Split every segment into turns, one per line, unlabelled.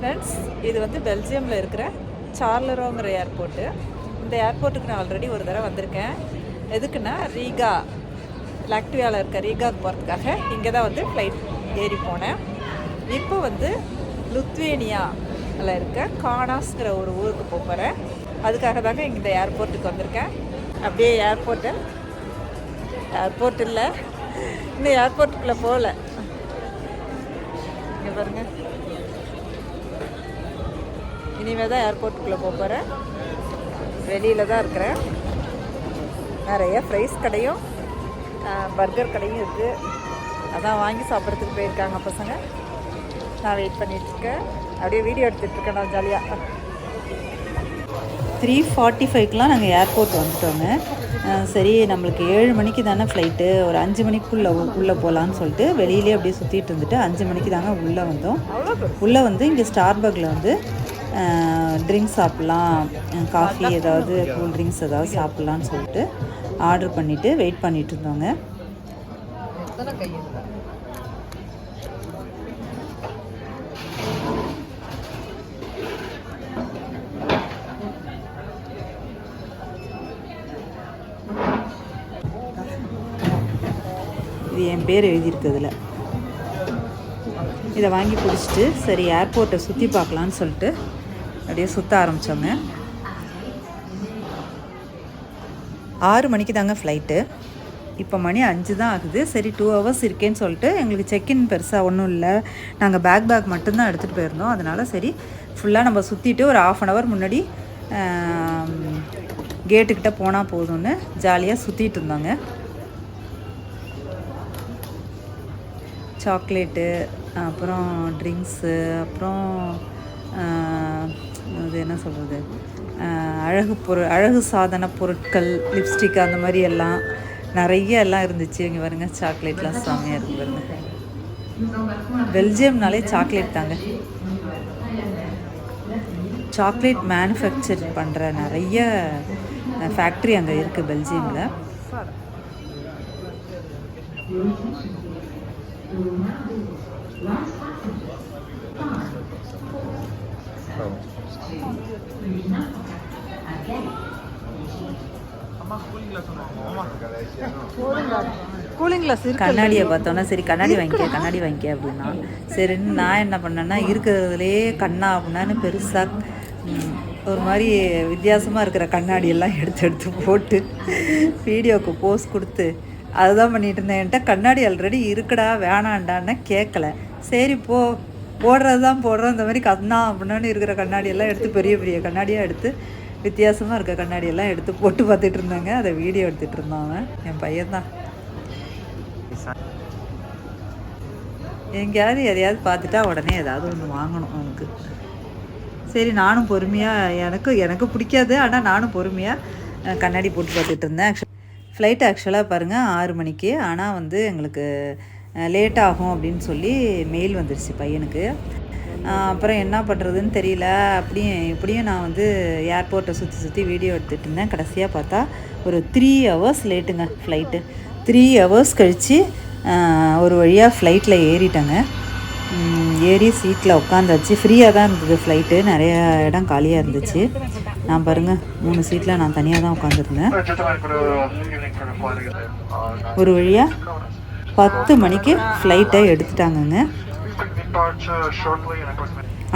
Friends இது வந்து பெல்ஜியமில் இருக்கிற சார்லரோங்கிற ஏர்போர்ட்டு இந்த ஏர்போர்ட்டுக்கு நான் ஆல்ரெடி ஒரு தடவை வந்திருக்கேன். எதுக்குன்னா ரீகா லாக்டிவியாவில் இருக்க ரீகாவுக்கு போகிறதுக்காக இங்கே தான் வந்து ஃப்ளைட் ஏறி போனேன். இப்போ வந்து லுத்வேனியாவில் இருக்க கானாஸ்ங்கிற ஒரு ஊருக்கு போக போகிறேன் அதுக்காக தாங்க இங்கே இந்த ஏர்போர்ட்டுக்கு வந்திருக்கேன். அப்படியே ஏர்போர்ட்டு ஏர்போர்ட் இல்லை. இன்னும் ஏர்போர்ட்டுக்குள்ளே போகல. இங்கே பாருங்கள் இனிமே தான் ஏர்போர்ட்டுக்குள்ளே போக போகிறேன் வெளியில் தான் இருக்கிறேன். நிறைய ஃப்ரைஸ் கடையும் பர்கர் கடையும் இருக்குது அதான் வாங்கி சாப்பிட்றதுக்கு போயிருக்காங்க பசங்க. நான் வெயிட் பண்ணிட்டு இருக்கேன். அப்படியே வீடியோ எடுத்துகிட்டு இருக்கேன் நான் ஜாலியாக த்ரீ ஃபார்ட்டி ஃபைவ்க்கெலாம் நாங்கள் ஏர்போர்ட் வந்துட்டோங்க சரி நம்மளுக்கு ஏழு மணிக்கு தானே ஃப்ளைட்டு ஒரு அஞ்சு மணிக்குள்ளே உள்ளே போகலான்னு சொல்லிட்டு வெளியிலே அப்படியே சுற்றிட்டு இருந்துட்டு அஞ்சு மணிக்கு தாங்க உள்ளே வந்தோம். உள்ளே வந்து இங்கே ஸ்டார்பக்கில் வந்து ட்ரிங்க்ஸ் சாப்பிட்லாம். காஃபி ஏதாவது கூல் ட்ரிங்க்ஸ் ஏதாவது சாப்பிட்லான்னு சொல்லிட்டு ஆர்டர் பண்ணிவிட்டு வெயிட் பண்ணிட்டு இருந்தோங்க. இது என் பேர் எழுதியிருக்குதுல இதை வாங்கி பிடிச்சிட்டு சரி ஏர்போர்ட்டை சுற்றி பார்க்கலான்னு சொல்லிட்டு அப்படியே சுற்ற ஆரம்பித்தோங்க ஆறு மணிக்கு தாங்க ஃப்ளைட்டு இப்போ மணி அஞ்சு தான் ஆகுது. சரி டூ ஹவர்ஸ் இருக்கேன்னு சொல்லிட்டு எங்களுக்கு செக்இன் பெருசாக ஒன்றும் இல்லை. நாங்கள் பேக் பேக் மட்டும்தான் எடுத்துகிட்டு போயிருந்தோம். அதனால் சரி ஃபுல்லாக நம்ம சுற்றிட்டு ஒரு ஆஃப் அன் ஹவர் முன்னாடி கேட்டுக்கிட்ட போனால் போதும்னு ஜாலியாக சுற்றிட்டு இருந்தோங்க. சாக்லேட்டு அப்புறம் ட்ரிங்க்ஸு அப்புறம் இது அது என்ன சொல்கிறது அழகு பொருள் அழகு சாதன பொருட்கள் லிப்ஸ்டிக் அந்த மாதிரி எல்லாம் நிறைய எல்லாம் இருந்துச்சு. இங்கே பாருங்க சாக்லேட்லாம் செம்மையாக இருக்கு பாருங்க. பெல்ஜியம்னாலே சாக்லேட் தாங்க. சாக்லேட் மேனுஃபேக்சர் பண்ணுற நிறைய ஃபேக்ட்ரி அங்கே இருக்குது பெல்ஜியமில். கூலிங் கிளாஸ் கண்ணாடியை பார்த்தோன்னா சரி கண்ணாடி வாங்கிக்க கண்ணாடி வாங்கிக்க அப்படின்னா. சரின்னு நான் என்ன பண்ணேன்னா இருக்கிறதுலே கண்ணா அப்படின்னான்னு பெருசாக ஒரு மாதிரி வித்தியாசமாக இருக்கிற கண்ணாடி எல்லாம் எடுத்து எடுத்து போட்டு வீடியோவுக்கு போஸ் கொடுத்து அதுதான் பண்ணிகிட்டு இருந்தேன் என்கிட்ட கண்ணாடி ஆல்ரெடி இருக்குடா வேணாண்டான்னு கேட்கல சரி போ. போடுறது தான் போடுறோம். இந்த மாதிரி கண்ணா அப்படின்னு இருக்கிற கண்ணாடியெல்லாம் எடுத்து பெரிய பெரிய கண்ணாடியாக எடுத்து வித்தியாசமாக இருக்க கண்ணாடியெல்லாம் எடுத்து போட்டு பார்த்துட்டு இருந்தாங்க அதை வீடியோ எடுத்துகிட்டு இருந்தாங்க அவன். என் பையன்தான். எங்கேயாவது எதையாவது பார்த்துட்டா உடனே ஏதாவது ஒன்று வாங்கணும் அவனுக்கு. சரி நானும் பொறுமையாக எனக்கு எனக்கு பிடிக்காது ஆனால் நானும் பொறுமையாக கண்ணாடி போட்டு பார்த்துட்டு இருந்தேன் ஃப்ளைட் ஆக்சுவலாக பாருங்கள் ஆறு மணிக்கு. ஆனால் வந்து எங்களுக்கு லேட் ஆகும் அப்படின்னு சொல்லி மெயில் வந்துருச்சு பையனுக்கு. அப்புறம் என்ன பண்ணுறதுன்னு தெரியல. அப்படியும் இப்படியும் நான் வந்து ஏர்போர்ட்டை சுற்றி சுற்றி வீடியோ எடுத்துகிட்டு இருந்தேன். கடைசியாக பார்த்தா ஒரு த்ரீ ஹவர்ஸ் லேட்டுங்க ஃப்ளைட்டு த்ரீ ஹவர்ஸ் கழித்து ஒரு வழியாக ஃப்ளைட்டில் ஏறிட்டேங்க. ஏறி சீட்டில் உட்காந்தாச்சு. ஃப்ரீயாக தான் இருந்தது ஃப்ளைட்டு நிறைய இடம் காலியாக இருந்துச்சு. நான் பாருங்கள் மூணு சீட்டில் நான் தனியாக தான் உட்காந்துருந்தேன். ஒரு வழியாக பத்து மணிக்கு ஃப்ளைட்டை எடுத்துட்டாங்கங்க.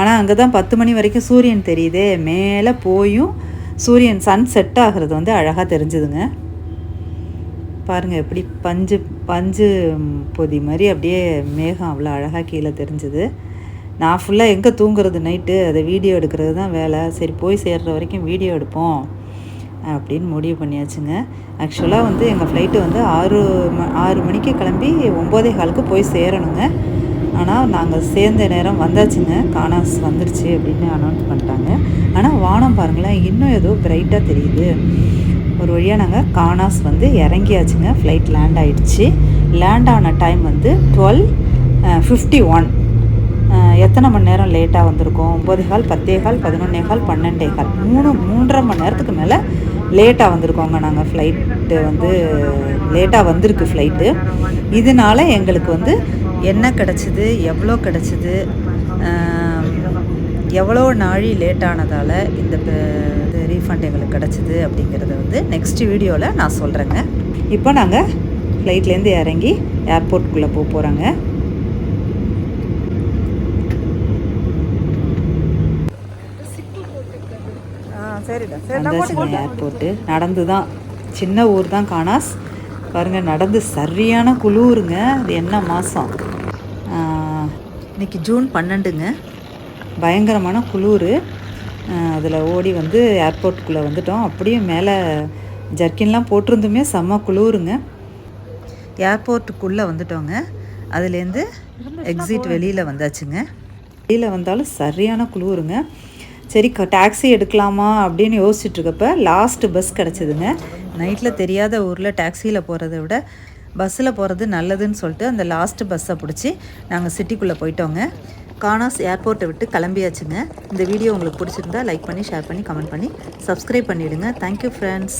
ஆனால் அங்கே தான் பத்து மணி வரைக்கும் சூரியன் தெரியுதே. மேலே போயும் சூரியன் சன் செட் ஆகிறது வந்து அழகாக தெரிஞ்சுதுங்க. பாருங்கள் எப்படி பஞ்சு பஞ்சு பொதி மாதிரி அப்படியே மேகம் அவ்வளோ அழகாக கீழே தெரிஞ்சுது. நான் ஃபுல்லாக எங்கே தூங்குறது நைட்டு அதை வீடியோ எடுக்கிறது தான் வேலை. சரி போய் சேர்ற வரைக்கும் வீடியோ எடுப்போம் அப்படின்னு முடிவு பண்ணியாச்சுங்க. ஆக்சுவலாக வந்து எங்கள் ஃப்ளைட்டு வந்து ஆறு ம ஆறு மணிக்கு கிளம்பி ஒம்போதே காலுக்கு போய் சேரணுங்க. ஆனால் நாங்கள் சேர்ந்த நேரம் வந்தாச்சுங்க. காணாஸ் வந்துடுச்சு அப்படின்னு அனௌன்ஸ் பண்ணிட்டாங்க. ஆனால் வானம் பாருங்களேன் இன்னும் ஏதோ பிரைட்டாக தெரியுது. ஒரு வழியாக நாங்கள் கானாஸ் வந்து இறங்கியாச்சுங்க. ஃப்ளைட் லேண்ட் ஆகிடுச்சு லேண்ட் ஆன டைம் வந்து டுவெல் ஃபிஃப்டி ஒன் எத்தனை மணி நேரம் லேட்டாக வந்திருக்கோம்? ஒம்பது கால் பத்தே கால் பதினொன்னே கால் பன்னெண்டே கால். மூணு மூன்றரை மணி நேரத்துக்கு மேலே லேட்டாக வந்திருக்கோங்க நாங்கள் ஃப்ளைட்டு வந்து லேட்டாக வந்திருக்கு ஃப்ளைட்டு இதனால எங்களுக்கு வந்து என்ன கிடச்சிது? எவ்வளோ கிடச்சிது? எவ்வளோ நாழி லேட்டானதால் இந்த ரீஃபண்ட் எங்களுக்கு கிடச்சிது அப்படிங்கிறத வந்து நெக்ஸ்ட் வீடியோவில் நான் சொல்கிறேங்க இப்போ நாங்கள் ஃப்ளைட்லேருந்து இறங்கி ஏர்போர்ட்டுக்குள்ளே போக போகிறோங்க
சரிடா.
ஏர்போர்ட்டு நடந்து தான் சின்ன ஊர் தான் காணாஸ். பாருங்கள் நடந்து சரியான குளூருங்க. அது என்ன மாதம் இன்னைக்கு ஜூன் பன்னெண்டுங்க. பயங்கரமான குளூர். அதில் ஓடி வந்து ஏர்போர்ட்டுக்குள்ளே வந்துட்டோம். அப்படியே மேலே ஜர்க்கின்லாம் போட்டிருந்துமே செம்ம குளிருங்க. ஏர்போர்ட்டுக்குள்ளே வந்துட்டோங்க. அதுலேருந்து எக்ஸிட் வெளியில் வந்தாச்சுங்க. வெளியில் வந்தாலும் சரியான குளிருங்க. சரி க டாக்ஸி எடுக்கலாமா அப்படின்னு யோசிச்சுட்ருக்கப்ப லாஸ்ட்டு பஸ் கிடச்சிதுங்க. நைட்டில் தெரியாத ஊரில் டாக்ஸியில் போகிறத விட பஸ்ஸில் போகிறது நல்லதுன்னு சொல்லிட்டு அந்த லாஸ்ட்டு பஸ்ஸை பிடிச்சி நாங்கள் சிட்டிக்குள்ளே போயிட்டோங்க. கானாஸ் ஏர்போர்ட்டை விட்டு கிளம்பியாச்சுங்க. இந்த வீடியோ உங்களுக்கு பிடிச்சிருந்தா லைக் பண்ணி ஷேர் பண்ணி கமெண்ட் பண்ணி சப்ஸ்கிரைப் பண்ணிவிடுங்க தேங்க்யூ ஃப்ரெண்ட்ஸ்